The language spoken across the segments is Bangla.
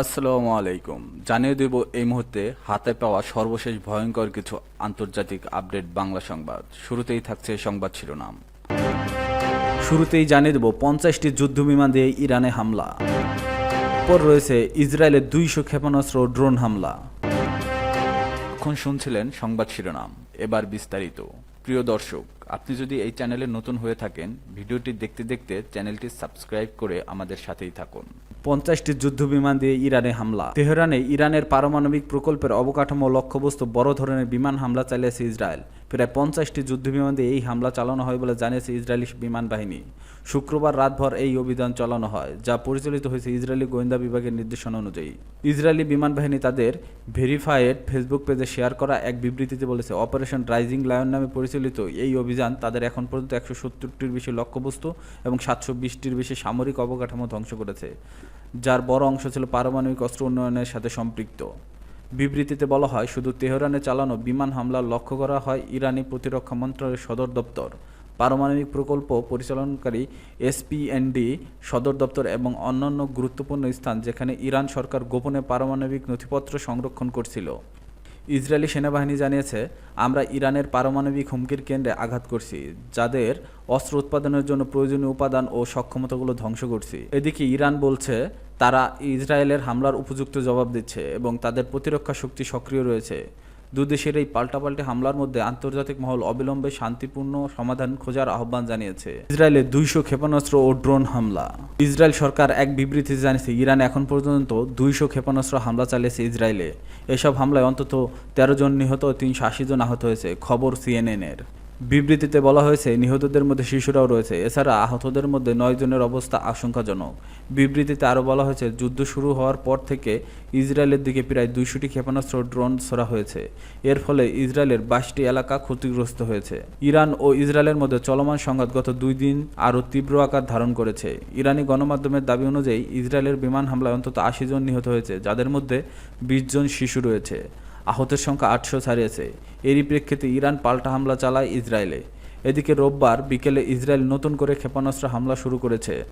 আসসালামু আলাইকুম। জানিয়ে দেব এই মুহূর্তে হাতে পাওয়া সর্বশেষ ভয়ঙ্কর কিছু আন্তর্জাতিক আপডেট বাংলা সংবাদ। শুরুতেই থাকছে সংবাদ শিরোনাম। শুরুতেই জানিয়ে দেব পঞ্চাশটি যুদ্ধ বিমান দিয়ে ইরানে হামলা। পর রয়েছে ইসরায়েলের দুইশো ক্ষেপণাস্ত্র ড্রোন হামলা। এখন শুনছিলেন সংবাদ শিরোনাম। এবার বিস্তারিত। প্রিয় দর্শক, আপনি যদি এই চ্যানেলে নতুন হয়ে থাকেন, ভিডিওটি দেখতে দেখতে চ্যানেলটি সাবস্ক্রাইব করে আমাদের সাথেই থাকুন। পঞ্চাশটি যুদ্ধ বিমান দিয়ে ইরানে হামলা। তেহরানে ইরানের পারমাণবিক প্রকল্পের অবকাঠামো লক্ষ্যবস্তু বড় ধরনের বিমান হামলা চালিয়েছে ইসরায়েল। প্রায় পঞ্চাশটি যুদ্ধ বিমান দিয়ে এই হামলা চালানো হয় বলে জানিয়েছে ইসরায়েলি বিমান বাহিনী। শুক্রবার রাতভর এই অভিযান চালানো হয়, যা পরিচালিত হয়েছে ইসরায়েলি গোয়েন্দা বিভাগের নির্দেশনা অনুযায়ী। ইসরায়েলি বিমান বাহিনী তাদের ভেরিফাইড ফেসবুক পেজে শেয়ার করা এক বিবৃতিতে বলেছে, অপারেশন রাইজিং লায়ন নামে পরিচালিত এই অভিযান তাদের এখন পর্যন্ত একশো সত্তরটির বেশি লক্ষ্যবস্তু এবং সাতশো বিশটির বেশি সামরিক অবকাঠামো ধ্বংস করেছে, যার বড় অংশ ছিল পারমাণবিক অস্ত্র উন্নয়নের সাথে সম্পৃক্ত। বিবৃতিতে বলা হয়, শুধু তেহরানে চালানো বিমান হামলা লক্ষ্য করা হয় ইরানি প্রতিরক্ষা মন্ত্রণালয়ের সদর দপ্তর। পারমাণবিক প্রকল্প পরিচালনকারী এসপিএনডি সদর দপ্তর এবং অন্যান্য গুরুত্বপূর্ণ স্থান যেখানে ইরান সরকার গোপনে পারমাণবিক নথিপত্র সংরক্ষণ করছিল। ইসরায়েলি সেনাবাহিনী জানিয়েছে, আমরা ইরানের পারমাণবিক হুমকির কেন্দ্রে আঘাত করছি, যাদের অস্ত্র উৎপাদনের জন্য প্রয়োজনীয় উপাদান ও সক্ষমতাগুলো ধ্বংস করছি। এদিকে ইরান বলছে, তারা ইসরায়েলের হামলার উপযুক্ত জবাব দিচ্ছে এবং তাদের প্রতিরক্ষা শক্তি সক্রিয় রয়েছে। দুদেশের এই পাল্টাপাল্টি হামলার মধ্যে আন্তর্জাতিক মহল অবিলম্বে শান্তিপূর্ণ সমাধান খোঁজার আহ্বান জানিয়েছে। ইসরায়েলের দুইশো ক্ষেপণাস্ত্র ও ড্রোন হামলা। ইসরায়েল সরকার এক বিবৃতিতে জানিয়েছে, ইরান এখন পর্যন্ত দুইশো ক্ষেপণাস্ত্র হামলা চালিয়েছে ইসরায়েলে। এসব হামলায় অন্তত তেরো জন নিহত ও তিনশো আশি জন আহত হয়েছে, খবর সিএনএনের। বিবৃতিতে বলা হয়েছে, নিহতদের মধ্যে শিশুরাও রয়েছে। এছাড়া আহতদের মধ্যে নয় জনের অবস্থা আশঙ্কাজনক। বিবৃতিতে আরও বলা হয়েছে, যুদ্ধ শুরু হওয়ার পর থেকে ইসরায়েলের দিকে প্রায় দুইশোটি ক্ষেপণাস্ত্র, ড্রোন ছোড়া হয়েছে। এর ফলে ইসরায়েলের বাইশটি এলাকা ক্ষতিগ্রস্ত হয়েছে। ইরান ও ইসরায়েলের মধ্যে চলমান সংঘাত গত দুই দিন আরও তীব্র আকার ধারণ করেছে। ইরানি গণমাধ্যমের দাবি অনুযায়ী, ইসরায়েলের বিমান হামলায় অন্তত আশি জন নিহত হয়েছে, যাদের মধ্যে বিশ জন শিশু রয়েছে। আহতের সংখ্যা আটশো ছাড়িয়েছে। এরই প্রেক্ষিতে ইরান পাল্টা হামলা চালায় ইসরায়েলে। এদিকে রোববার বিকেলে ইসরায়েল নতুন করে ক্ষেপণাস্ত্র হামলা শুরু করেছে।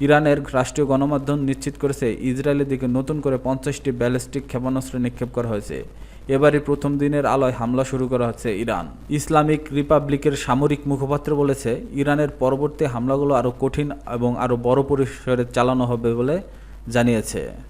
ইরানের রাষ্ট্রীয় গণমাধ্যম নিশ্চিত করেছে, ইসরায়েলের দিকে নতুন করে পঞ্চাশটি ব্যালিস্টিক ক্ষেপণাস্ত্র নিক্ষেপ করা হয়েছে। এবারই প্রথম দিনের আলোয় হামলা শুরু করা হচ্ছে ইরান। ইসলামিক রিপাবলিকের সামরিক মুখপাত্র বলেছে, ইরানের পরবর্তী হামলাগুলো আরও কঠিন এবং আরও বড় পরিসরে চালানো হবে বলে জানিয়েছে।